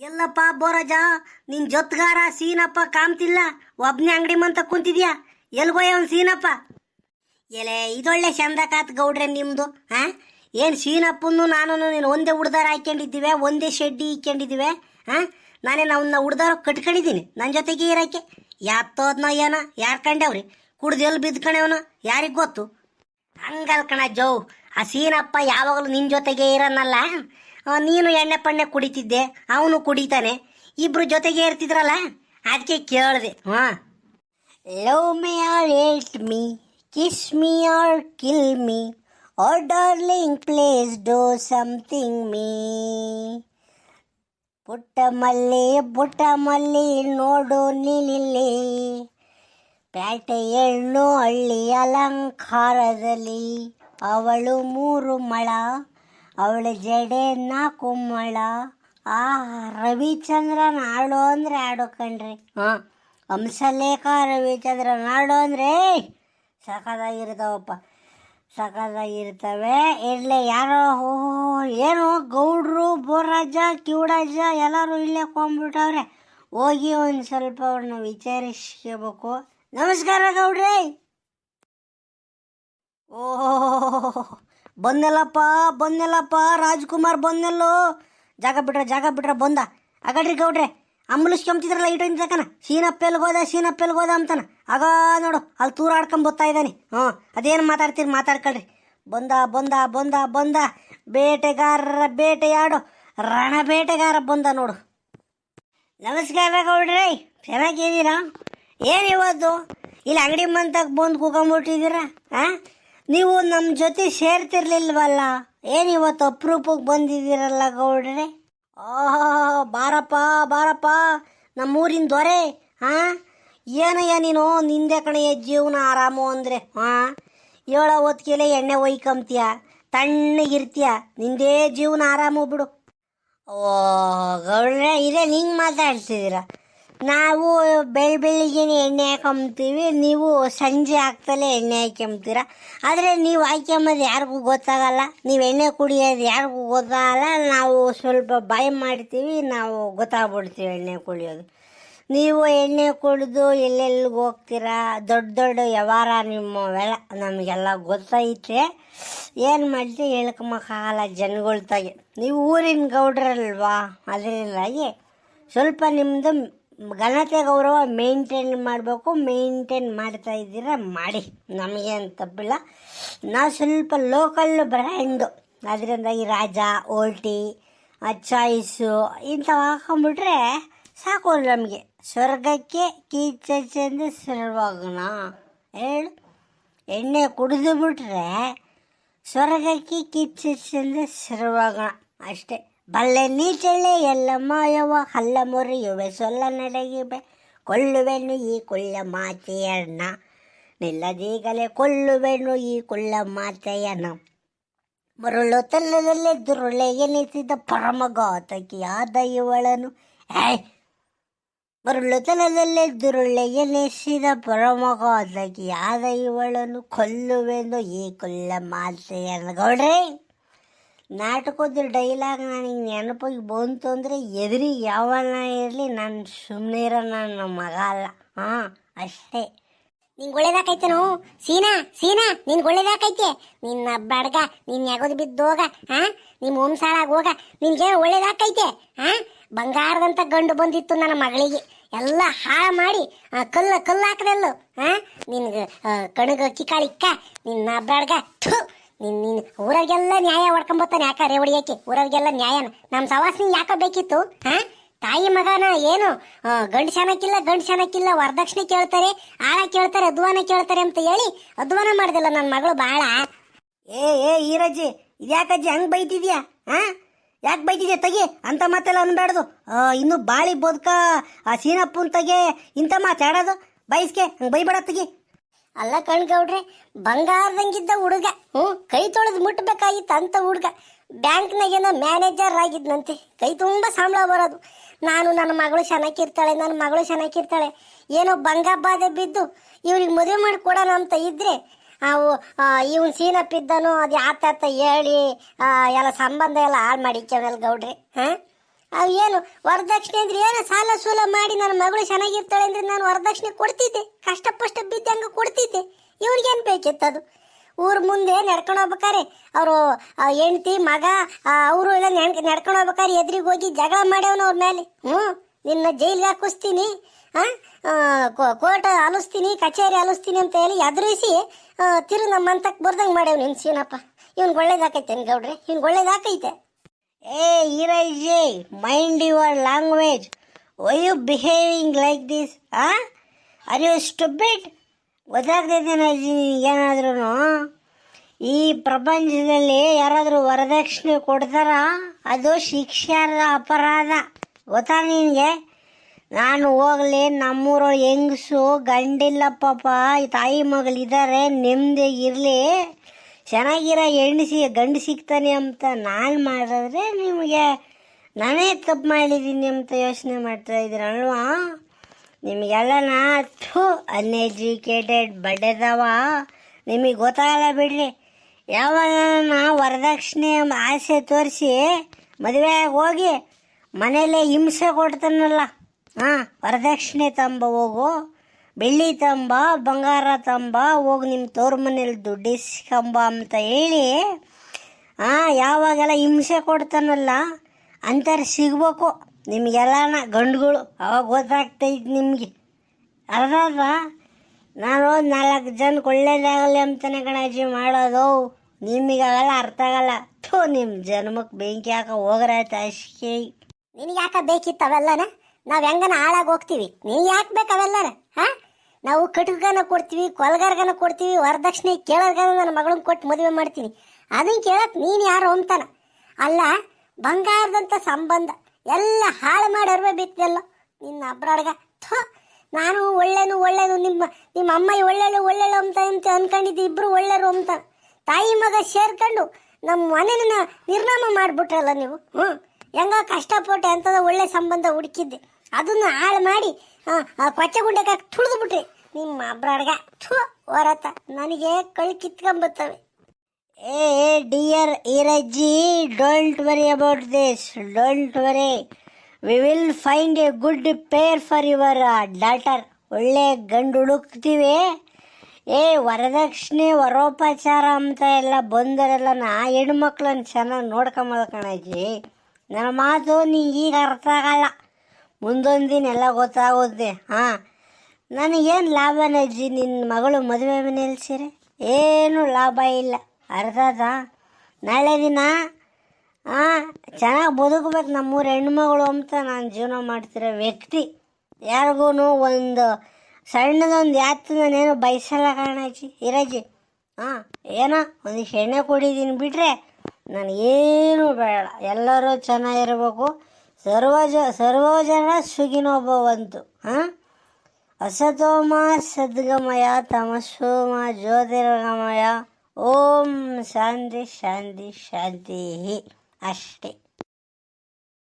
ಎಲ್ಲಪ್ಪ ಬೋರಜ, ನಿನ್ ಜೊತ್ಗಾರ ಸೀನಪ್ಪ ಕಾಮ್ತಿಲ್ಲ ಒಬ್ನೇ ಅಂಗಡಿ ಮಂತ ಕುಂತಿದ್ಯಾ? ಎಲ್ಗೋಯ ಅವ್ನು ಸೀನಪ್ಪ? ಎಲೆ, ಇದೊಳ್ಳೆ ಚಂದ ಕಾತ್ ಗೌಡ್ರೆ ನಿಮ್ದು ಹಾ ಏನ್ ಸೀನಪ್ಪನ್ನು ನಾನು ನೀನು ಒಂದೇ ಉಡ್ದಾರ ಹಾಕೊಂಡಿದ್ದೀವಿ ಒಂದೇ ಶೆಡ್ಡಿ ಇಕ್ಕೊಂಡಿದ್ದೀವಿ ಹಾ ನಾನೇನು ಅವನ್ನ ಉಡ್ದಾರ ಕಟ್ಕೊಂಡಿದ್ದೀನಿ ನನ್ನ ಜೊತೆಗೆ ಇರಕ್ಕೆ ಯಾತ್ತೋದ್ನ ಏನ, ಯಾರ್ ಕಂಡವ್ರಿ? ಕುಡ್ದು ಎಲ್ಲಿ ಬಿದ್ಕಣವನ? ಯಾರಿಗೆ ಗೊತ್ತು? ಹಂಗಲ್ ಕಣ ಜೋ ಆ ಸೀನಪ್ಪ ಯಾವಾಗಲೂ ನಿನ್ನ ಜೊತೆಗೆ ಇರನಲ್ಲ. ನೀನು ಎಣ್ಣೆ ಪಣ್ಣೆ ಕುಡಿತಿದ್ದೆ, ಅವನು ಕುಡಿತಾನೆ. ಇಬ್ರು ಜೊತೆಗೆ ಇರ್ತಿದ್ರಲ್ಲ ಅದಕ್ಕೆ ಕೇಳಿದೆ. ಹಾ. Love me or hate me kiss me or kill me or darling please do something me ಪುಟ್ಟ ಮಲ್ಲಿ ಪುಟ್ಟ ಮಲ್ಲಿ, ನೋಡು ನೀನಿಲ್ಲಿ. ಪ್ಯಾಟೆ ಹೆಣ್ಣು ಹಳ್ಳಿ ಅಲಂಕಾರದಲ್ಲಿ, ಅವಳು ಮೂರು ಮಳ. ಅವಳ ಜಡೆಯನ್ನ ಕುಮ್ಮಳ. ಆ ರವಿಚಂದ್ರ ಹಾಡು ಅಂದ್ರೆ ಆಡು ಕಣ್ರಿ. ಹಾಂ ಹಂಸಲೇಖ ರವಿಚಂದ್ರನ ಹಾಡು ಅಂದ್ರೆ ಸಖತ್ತಾಗಿರ್ತಾವಪ್ಪ ಸಖತ್ತಾಗಿರ್ತವೆ ಇಲ್ಲೇ ಯಾರೋ ಏನು ಗೌಡ್ರು ಬೋರಾಜ ಕಿವಡಾಜ ಎಲ್ಲರೂ ಇಲ್ಲೇ ಕೊಂಬಿಟ್ಟವ್ರೆ. ಹೋಗಿ ಒಂದು ಸ್ವಲ್ಪ ಅವ್ರನ್ನ ವಿಚಾರಿಸ್ಕೋಬೇಕು. ನಮಸ್ಕಾರ ಗೌಡ್ರಿ. ಓಹೋ ಬಂದೆಲ್ಲಪ್ಪ ಬಂದೆಲ್ಲಪ್ಪ, ರಾಜ್ಕುಮಾರ್ ಬಂದೆಲ್ಲೋ. ಜಾಗ ಬಿಟ್ರೆ ಜಾಗ ಬಿಟ್ರೆ ಬಂದ. ಆಗಡ್ರಿ ಗೌಡ್ರೆ ಅಂಬುಲಿಸ್ಕೊಂತಿದ್ರಲ್ಲ ಇಟ್ಟು ತಕನ ಸೀನಪ್ಪೆಲ್ಗೆ ಹೋದ ಸೀನಪ್ಪೆಲ್ಗೆ ಹೋದ ಅಂತಾನ? ಆಗ ನೋಡು, ಅಲ್ಲಿ ತೂರಾಡ್ಕೊಂಡು ಬರ್ತಾ ಇದ್ದಾನೆ. ಹ್ಞೂ, ಅದೇನು ಮಾತಾಡ್ತೀರಿ, ಮಾತಾಡ್ಕೊಳ್ರಿ. ಬಂದ ಬಂದ ಬಂದ ಬಂದ. ಬೇಟೆಗಾರರ ಬೇಟೆಯಾಡು ರಣ ಬೇಟೆಗಾರ ಬಂದ ನೋಡು. ನಮಸ್ಕಾರ ಗೌಡ್ರೆ, ಚೆನ್ನಾಗಿದ್ದೀರಾ? ಏನು ಇವತ್ತು? ಇಲ್ಲಿ ಅಂಗಡಿ ಮಂತಾಗ ಬಂದು ಕೂಕೊಂಬಿಟ್ಟಿದ್ದೀರಾ? ಹಾಂ ನೀವು ನಮ್ಮ ಜೊತೆ ಸೇರ್ತಿರ್ಲಿಲ್ವಲ್ಲ? ಏನು ಇವತ್ತು ಅಪ್ರೂಪಕ್ಕೆ ಬಂದಿದ್ದೀರಲ್ಲ ಗೌಡ್ರೆ? ಓಹ್ ಬಾರಪ್ಪ ಬಾರಪ್ಪ, ನಮ್ಮೂರಿನ ದೊರೆ ಹಾಂ ಏನಯ್ಯ ನೀನು ನಿಂದೆ ಕಣೆಯ ಜೀವನ ಆರಾಮು ಅಂದರೆ ಹಾಂ ಏಳೋ ಹೊತ್ತಿಗೆಲೆ ಎಣ್ಣೆ ಒಯ್ಕೊಂತೀಯ ತಣ್ಣಗಿರ್ತೀಯ ನಿಂದೇ ಜೀವನ ಆರಾಮು ಬಿಡು. ಓ, ಗೌಡ್ರೆ, ಇದೇ ನಿಂಗೆ ಮಾತಾಡ್ತಿದ್ದೀರ? ನಾವು ಬೆಳ್ ಬೆಳಿಗ್ಗೆನೆ ಎಣ್ಣೆ ಹಾಕೊಂಬ್ತೀವಿ ನೀವು ಸಂಜೆ ಆಗ್ತಲೇ ಎಣ್ಣೆ ಹಾಕೊಂಬ್ತೀರ ಆದರೆ ನೀವು ಹಾಕ್ಯಂಬದು ಯಾರಿಗೂ ಗೊತ್ತಾಗಲ್ಲ. ನೀವು ಎಣ್ಣೆ ಕುಡಿಯೋದು ಯಾರಿಗೂ ಗೊತ್ತಾಗಲ್ಲ. ನಾವು ಸ್ವಲ್ಪ ಬಾಯಿ ಮಾಡ್ತೀವಿ. ನಾವು ಗೊತ್ತಾಗ್ಬಿಡ್ತೀವಿ ಎಣ್ಣೆ ಕುಡಿಯೋದು. ನೀವು ಎಣ್ಣೆ ಕುಡಿದು ಎಲ್ಲೆಲ್ಲಿಗೆ ಹೋಗ್ತೀರಾ? ದೊಡ್ಡ ದೊಡ್ಡ ವ್ಯವಹಾರ ನಿಮ್ಮವೆಲ್ಲ ನಮಗೆಲ್ಲ ಗೊತ್ತೈತೆ. ಏನು ಮಾಡ್ತೀವಿ ಹೇಳ್ಕೊಂಬಕ್ಕಾಗಲ್ಲ ಜನಗಳ್ತಾಗೆ ನೀವು ಊರಿನ ಗೌಡ್ರಲ್ವಾ? ಅದರಿಂದಾಗಿ ಸ್ವಲ್ಪ ನಿಮ್ಮದು ಘನತೆ ಗೌರವ ಮೇಂಟೈನ್ ಮಾಡಬೇಕು ಮೇಂಟೈನ್ ಮಾಡ್ತಾ ಇದ್ದೀರ, ಮಾಡಿ. ನಮಗೇನು ತಪ್ಪಿಲ್ಲ. ನಾವು ಸ್ವಲ್ಪ ಲೋಕಲ್ ಬ್ರ್ಯಾಂಡು ಅದರಿಂದಾಗಿ ರಾಜ ಓಲ್ಟಿ ಚಾಯ್ಸು ಇಂಥವು ಹಾಕೊಂಡ್ಬಿಟ್ರೆ ಸಾಕು ನಮಗೆ. ಸ್ವರ್ಗಕ್ಕೆ ಕೀಚೆಂದು ಸರ್ವಾಗಣ ಹೇಳು. ಎಣ್ಣೆ ಕುಡಿದು ಬಿಟ್ರೆ ಸ್ವರ್ಗಕ್ಕೆ ಕಿಚ್ಚೆಂದು ಸರ್ವಾಗಣ ಅಷ್ಟೇ. ಬಲ್ಲೆ ನೀಚಳೆ ಎಲ್ಲ ಮಾಯವ, ಹಲ್ಲ ಮುರಿಯುವೆ, ಸೊಲ್ಲ ನಡೆಯುವೆ ಕೊಲ್ಲುವೆನು ಈ ಕುಳ್ಳ ಮಾತೆಯಣ್ಣ. ನಿಲ್ಲದೀಗಲೇ ಕೊಲ್ಲುವೆನು ಈ ಕುಳ್ಳ ಮಾತೆಯಣ್ಣ. ಮರುಳು ತಲ್ಲದಲ್ಲೇ ದುರುಳೆ ಎನಿಸಿದ ಪರಮಘಾತಕಿಯಾದ ಇವಳನು ಏಯ್ ಮರುಳು ತಲದಲ್ಲೇ ದುರುಳೆ ಎನಿಸಿದ ಪರಮಘಾತಕಿಯಾದ ಇವಳನು ಕೊಲ್ಲುವೆನು ಈ ಕುಳ್ಳ ಮಾತೆಯನ್ನು ಗೌಡ್ರೆ ನಾಟಕದ ಡೈಲಾಗ್ ನನಗೆ ನೆನಪಿಗೆ ಬಂತು ಅಂದರೆ ಎದುರಿ ಯಾವನ ಇರಲಿ ನಾನು ಸುಮ್ಮನೆ ಇರೋ ನನ್ನ ಮಗ ಅಲ್ಲ. ಹಾಂ, ಅಷ್ಟೇ. ನಿಂಗೆ ಒಳ್ಳೇದಾಕೈತೇನು ಸೀನಾ ಸೀನಾ ನಿನ್ಗೆ ಒಳ್ಳೇದಾಕೈತೆ? ನಿನ್ನ ಬಡ್ಗ ನಿನ್ನ ಯಾಗೋದು ಹೋಗ, ಹಾಂ? ನಿಮ್ಮ ಹೋಮ್ಸಾಳಾಗ ಹೋಗ ನಿನ್ಗೆ ಒಳ್ಳೇದಾಕೈತೆ, ಹಾಂ? ಬಂಗಾರದಂತ ಗಂಡು ಬಂದಿತ್ತು ನನ್ನ ಮಗಳಿಗೆ. ಎಲ್ಲ ಹಾಳು ಮಾಡಿ ಕಲ್ಲು ಕಲ್ಲು ಹಾಕದಲ್ಲು, ಹಾಂ? ನಿನ್ಗೆ ಕಣಗ ಕಿಕಾಳಿಕ್ಕ ನಿನ್ನ ಬಡ್ಗ, ಥು! ನಿನ್ ನೀನ್ ಊರಾಗೆಲ್ಲ ನ್ಯಾಯ ಹೊಡ್ಕೊಂಬತ್ತಾನೆ ಯಾಕ ರೇವಡಿಯಕ್ಕೆ ಊರಾಗೆಲ್ಲ ನ್ಯಾಯನ. ನಮ್ಮ ಸವಾಸನಿ ಯಾಕ ಬೇಕಿತ್ತು? ಹಾ? ತಾಯಿ ಮಗನ ಏನು? ಗಂಡು ಶಾನಕ್ಕಿಲ್ಲ ಗಂಡು ಶಾನಕ್ಕಿಲ್ಲ, ವರದಕ್ಷಿಣೆ ಕೇಳ್ತಾರೆ, ಆಳ ಕೇಳ್ತಾರೆ, ಅಧ್ವಾನ ಕೇಳ್ತಾರೆ ಅಂತ ಹೇಳಿ ಅಧ್ವಾನ ಮಾಡ್ದಿಲ್ಲ ನನ್ನ ಮಗಳು ಬಾಳ. ಏ ಏ, ಈರಜ್ಜಿ, ಇದ್ಯಾಕಜ್ಜಿ, ಹಂಗ್ ಬೈತಿದ್ಯಾ? ಹಾ? ಯಾಕೆ ಬೈತಿದ್ಯಾ? ತಗಿ, ಅಂತ ಮಾತೆಲ್ಲ ಅನ್ಬೇಡ್ದು ಇನ್ನು ಬಾಳಿ ಬೋದ್ಕ, ಆ ಸೀನಪ್ಪು ತಗೆ, ಇಂಥ ಮಾತಾಡೋದು? ಬೈಸ್ಕೆ, ಹಂಗೆ ಬೈಬೇಡ ತಗಿ. ಅಲ್ಲ ಕಣ್ಗೌಡ್ರೆ, ಬಂಗಾರದಂಗಿದ್ದ ಹುಡುಗ, ಹ್ಞೂ, ಕೈ ತೊಳೆದು ಮುಟ್ಬೇಕಾಗಿತ್ತು ಅಂತ ಹುಡುಗ ಬ್ಯಾಂಕ್ನಾಗೇನೋ ಮ್ಯಾನೇಜರ್ ಆಗಿದ್ನಂತೆ, ಕೈ ತುಂಬ ಸಂಬಳ ಬರೋದು. ನಾನು ನನ್ನ ಮಗಳು ಚೆನ್ನಾಗಿರ್ತಾಳೆ ನನ್ನ ಮಗಳು ಚೆನ್ನಾಗಿರ್ತಾಳೆ ಏನೋ ಬಂಗಾಬಾಧೆ ಬಿದ್ದು ಇವ್ರಿಗೆ ಮದುವೆ ಮಾಡಿ ಕೊಡೋಣ ಅಂತ ಇದ್ರೆ, ಅವು ಇವನ್ ಸೀನಪ್ಪಿದ್ದನು ಅದು ಆತ ಹೇಳಿ ಎಲ್ಲ ಸಂಬಂಧ ಎಲ್ಲ ಹಾಳು ಮಾಡಿಕ್ಯಾವಲ್ಲ ಗೌಡ್ರಿ, ಹಾಂ? ಅವ್ ಏನು, ವರದಕ್ಷಿಣೆ ಅಂದ್ರೆ ಏನು? ಸಾಲ ಸೂಲ ಮಾಡಿ ನನ್ನ ಮಗಳು ಚೆನ್ನಾಗಿರ್ತಾಳೆ ಅಂದ್ರೆ ನಾನು ವರದಕ್ಷಿಣೆ ಕೊಡ್ತಿದ್ದೆ. ಕಷ್ಟಪಷ್ಟ ಬಿದ್ದಂಗೆ ಕೊಡ್ತಿದ್ದೆ. ಇವ್ರಿಗೇನು ಬೇಕಿತ್ತದು ಊರ ಮುಂದೆ ನಡ್ಕೊಂಡು ಹೋಗ್ಬೇಕಾರೆ, ಅವರು ಹೆಂಡತಿ, ಮಗ ಅವರು ಎಲ್ಲ ನೆಡ್, ನಡ್ಕೊಂಡು ಹೋಗ್ಬೇಕಾರೆ ಎದುರಿಗೆ ಹೋಗಿ ಜಗಳ ಮಾಡ್ಯವನು ಅವ್ರ ಮೇಲೆ ಹ್ಞೂ, ನಿನ್ನ ಜೈಲಿಗೆ ಹಾಕಿಸ್ತೀನಿ ಕೋರ್ಟ್ ಅಲಿಸ್ತೀನಿ, ಕಚೇರಿ ಅಲಿಸ್ತೀನಿ ಅಂತ ಹೇಳಿ ಎದುರಿಸಿ ತಿರು ನಮ್ಮ ಅಂತಕ್ಕೆ ಬರ್ದಂಗೆ ಮಾಡ್ಯವ್ ನಿನ್ ಸೀನಪ್ಪ. ಇವ್ನಿಗೆ ಒಳ್ಳೇದಾಕೈತೆ ಗೌಡ್ರೆ? ಇವ್ನಿಗೆ ಒಳ್ಳೇದಾಕೈತೆ. ಏ ಈರೈಜಿ mind your language why you behaving like this ಆ? ಆರ್ ಯು ಸ್ಟುಬಿಟ್ ಗೊತ್ತಾಗ್ತೈತೆ ಏನಾದ್ರೂ ಈ ಪ್ರಪಂಚದಲ್ಲಿ ಯಾರಾದರೂ ವರದಕ್ಷಿಣೆ ಕೊಡ್ತಾರ? ಅದು ಶಿಕ್ಷಾರ್ಹ ಅಪರಾಧ. ಗೊತ್ತಾ ನಿನಗೆ? ನಾನು ಹೋಗ್ಲಿ, ನಮ್ಮೂರ ಹೆಂಗಸು ಗಂಡಿಲ್ಲ ಪಾಪ ತಾಯಿ ಮಗಳಿದ್ದಾರೆ ನೆಮ್ಮದಿ ಇರಲಿ. ಚೆನ್ನಾಗಿರೋ ಹೆಣ್ಣು ಸಿ ಗಂಡು ಸಿಗ್ತಾನೆ ಅಂತ ನಾನು ಮಾಡಿದ್ರೆ ನಿಮಗೆ ನಾನೇ ತಪ್ಪು ಮಾಡಿದ್ದೀನಿ ಅಂತ ಯೋಚನೆ ಮಾಡ್ತಾ ಇದ್ದೀರಲ್ವಾ ನಾ ಥೂ ಅನ್ಎಜುಕೇಟೆಡ್ ಬಡ್ಡೆದವ ನಿಮಗೆ ಗೊತ್ತಾಗಲ್ಲ ಬಿಡ್ರಿ. ಯಾವಾಗ ವರದಕ್ಷಿಣೆ ಆಸೆ ತೋರಿಸಿ ಮದುವೆ ಹೋಗಿ ಮನೇಲೆ ಹಿಂಸೆ ಕೊಡ್ತಾನಲ್ಲ. ಹಾಂ, ವರದಕ್ಷಿಣೆ ತಂಬ ಹೋಗು. ಬೆಳ್ಳಿ ತಂಬ, ಬಂಗಾರ ತಂಬ, ಹೋಗಿ ನಿಮ್ಮ ತೋರ್ ಮನೇಲಿ ದುಡ್ಡಿಸ್ಕಂಬ ಅಂತ ಹೇಳಿ, ಆ, ಯಾವಾಗೆಲ್ಲ ಹಿಂಸೆ ಕೊಡ್ತಾನಲ್ಲ ಅಂತಾರೆ ಸಿಗ್ಬೇಕು. ನಿಮಗೆಲ್ಲನ ಗಂಡುಗಳು ಅವಾಗ ಗೊತ್ತಾಗ್ತೈತೆ ನಿಮಗೆ. ಅರ್ಧ ನಾನು ನಾಲ್ಕು ಜನ ಒಳ್ಳೇದಾಗಲಿ ಅಂತಾನೆ ಗಣಾಜಿ ಮಾಡೋದು. ನಿಮಗಾಗಲ್ಲ ಅರ್ಥ ಆಗಲ್ಲ. ಥೂ ನಿಮ್ಮ ಜನ್ಮಕ್ಕೆ ಬೆಂಕಿ ಹಾಕ ಹೋಗ್ರಾಯ್ತು ಅಷ್ಟೇ. ನಿನಗೆ ಯಾಕ ಬೇಕಿತ್ತು ಅವೆಲ್ಲನೇ? ನಾವು ಹೆಂಗನ ಹಾಳಾಗಿ ಹೋಗ್ತೀವಿ. ನೀ ಯಾಕೆ ಬೇಕು ಅವೆಲ್ಲನ? ಹಾ? ನಾವು ಕಟುಕನ ಕೊಡ್ತೀವಿ, ಕೊಲ್ಗಾರ್ಗನ ಕೊಡ್ತೀವಿ, ವರದಕ್ಷಿಣೆ ಕೇಳೋರ್ಗನ ನನ್ನ ಮಗಳನ್ನ ಕೊಟ್ಟು ಮದುವೆ ಮಾಡ್ತೀನಿ. ಅದನ್ನ ಕೇಳಕ್ ನೀನು ಯಾರು ಅಂತಾನ ಅಲ್ಲ ಬಂಗಾರದಂಥ ಸಂಬಂಧ, ಎಲ್ಲ ಹಾಳು ಮಾಡಿ ಅರ್ವೆ ಬಿತ್ತಲ್ಲ ನಿನ್ನ ಅಬ್ರಾಡ್ಗ. ಥೋ, ನಾನು ಒಳ್ಳೇನು ಒಳ್ಳೇನು, ನಿಮ್ಮ ನಿಮ್ಮ ಅಮ್ಮಾಯಿ ಒಳ್ಳೆಳು ಒಳ್ಳೆಳು ಅಂತ ಅಂತ ಅನ್ಕೊಂಡಿದ್ದು ಇಬ್ಬರು ಒಳ್ಳೆರು ಅಂತ ತಾಯಿ ಮಗ ಸೇರ್ಕೊಂಡು ನಮ್ಮ ಮನೇನ ನಿರ್ನಾಮ ಮಾಡಿಬಿಟ್ರಲ್ಲ ನೀವು? ಹ್ಞೂ ಹೆಂಗ ಕಷ್ಟಪಟ್ಟೆ ಅಂತದ ಒಳ್ಳೆ ಸಂಬಂಧ ಹುಡುಕಿದ್ದೆ. ಅದನ್ನು ಹಾಳು ಮಾಡಿ ಕೊಚ್ಚೆ ಗುಂಡಕ್ಕೆ ತುಳಿದು ಬಿಟ್ರಿ. ನಿಮ್ಮ ಅಬ್ರಾಡ್ಗ, ಥು ಹೊರತ ನನಗೆ ಕಳ್ ಕಿತ್ಕೊಂಬತ್ತವೆ. ಏ dear ಈರಜ್ಜಿ, don't worry about this. Don't worry. We will find a good pair for your daughter. ಒಳ್ಳೆ ಗಂಡು ಹುಡುಕ್ತೀವಿ. ಏ, ವರದಕ್ಷಿಣೆ, ವರೋಪಚಾರ ಅಂತ ಎಲ್ಲ ಬಂದರೆಲ್ಲ ನಾ ಹೆಣ್ಮಕ್ಳನ್ನ ಚೆನ್ನಾಗಿ ನೋಡ್ಕೊಂಬಲ್ಲ ಕಣಜ್ಜಿ. ನನ್ನ ಮಾತು ನೀ ಈಗ ಅರ್ಥ ಆಗಲ್ಲ. ಮುಂದೊಂದು ದಿನ ಎಲ್ಲ ಗೊತ್ತಾಗುತ್ತೆ ಹಾಂ. ನನಗೇನು ಲಾಭನಜ್ಜಿ ನಿನ್ನ ಮಗಳು ಮದುವೆ ಮನೆಯಲ್ಲಿ ಸೀರೆ? ಏನು ಲಾಭ ಇಲ್ಲ. ಅರ್ಧದ ನಾಳೆ ದಿನ ಹಾಂ ಚೆನ್ನಾಗಿ ಬದುಕಬೇಕು ನಮ್ಮೂರು ಹೆಣ್ಮಗಳು ಅಂತ ನಾನು ಜೀವನ ಮಾಡ್ತಿರೋ ವ್ಯಕ್ತಿ. ಯಾರಿಗೂ ಒಂದು ಸಣ್ಣದೊಂದು ಯಾತು ನಾನೇನು ಬಯಸಲ್ಲ ಕಾಣಜ್ಜಿ ಇರಜ್ಜಿ ಹಾಂ, ಏನೋ ಒಂದಿಷ್ಟು ಎಣ್ಣೆ ಕೊಡಿದ್ದೀನಿ ಬಿಟ್ಟರೆ ನನಗೇನು ಬೇಡ. ಎಲ್ಲರೂ ಚೆನ್ನಾಗಿರ್ಬೇಕು. ಸರ್ವ ಸರ್ವಜನ ಸರ್ವ ಜನ ಸುಗಿನೋಭವಂತು ಹಾಂ? ಅಸತೋಮ ಸದ್ಗಮಯ ತಮಸೋಮ ಜ್ಯೋತಿರ್ಗಮಯ. ಓಂ ಶಾಂತಿ ಶಾಂತಿ ಶಾಂತಿ ಅಷ್ಟೇ.